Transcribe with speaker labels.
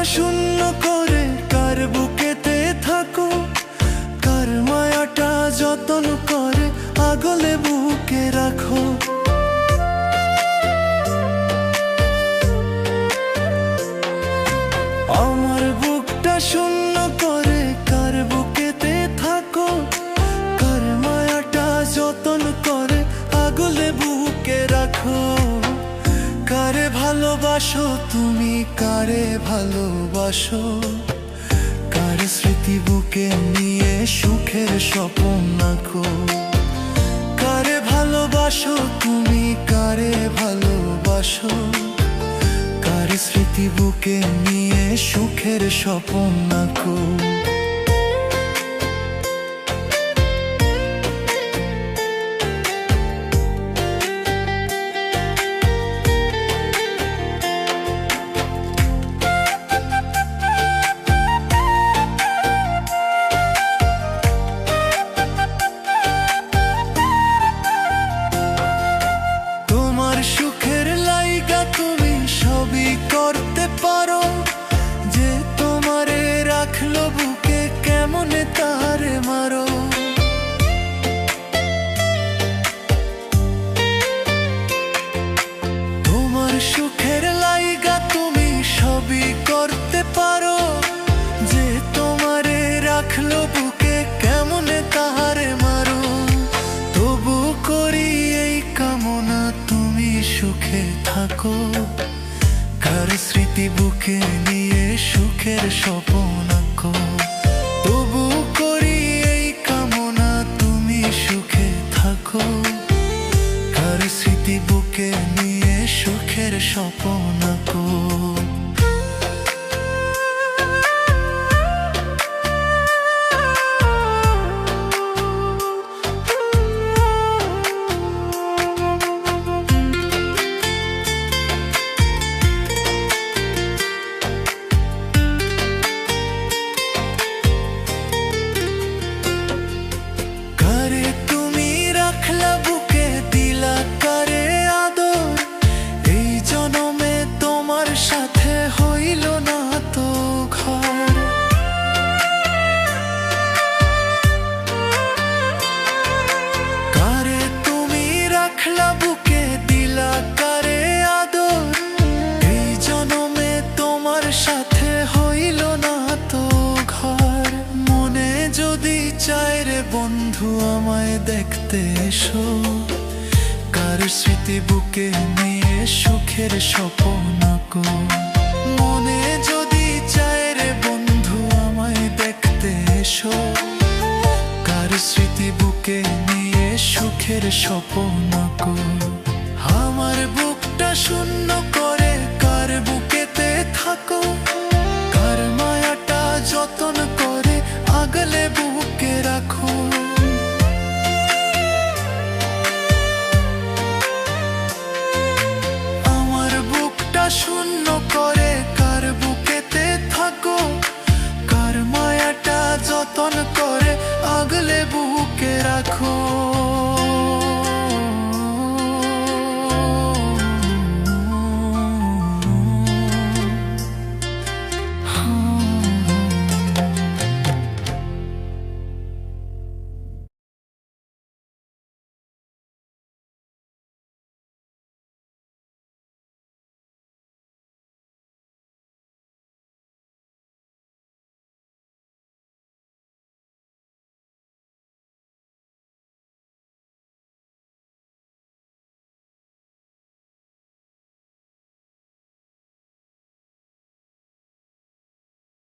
Speaker 1: মনটা শূন্য করে কার বুকেতে থাকো কার মায়াটা যতন করে আগলে বুকে রাখো। ভালোবাসো, তুমি কারে ভালোবাসো? কার স্মৃতি বুকে নিয়ে সুখের স্বপ্ন রাখো কারে ভালোবাসো, তুমি কারে ভালোবাসো? কার স্মৃতি বুকে নিয়ে সুখের স্বপ্ন রাখো সুখে থাকো। কার স্মৃতি বুকে নিয়ে সুখের স্বপন আঁকো। তবু করি এই কামনা, তুমি সুখে থাকো। কার স্মৃতি বুকে নিয়ে সুখের স্বপ্ন সাথে হইল না তো ঘর। কারে তুমি রাখলা বুকে দিলা, কারে আদর? এই জনমে তোমার সাথে হইল না তো ঘর। মনে যদি চায় রে বন্ধু, আমায় দেখতে এসো। কার স্মৃতি বুকে নিয়ে সুখের স্বপ্ন আঁকো। সুখের স্বপ্ন। আমার বুকটা শূন্য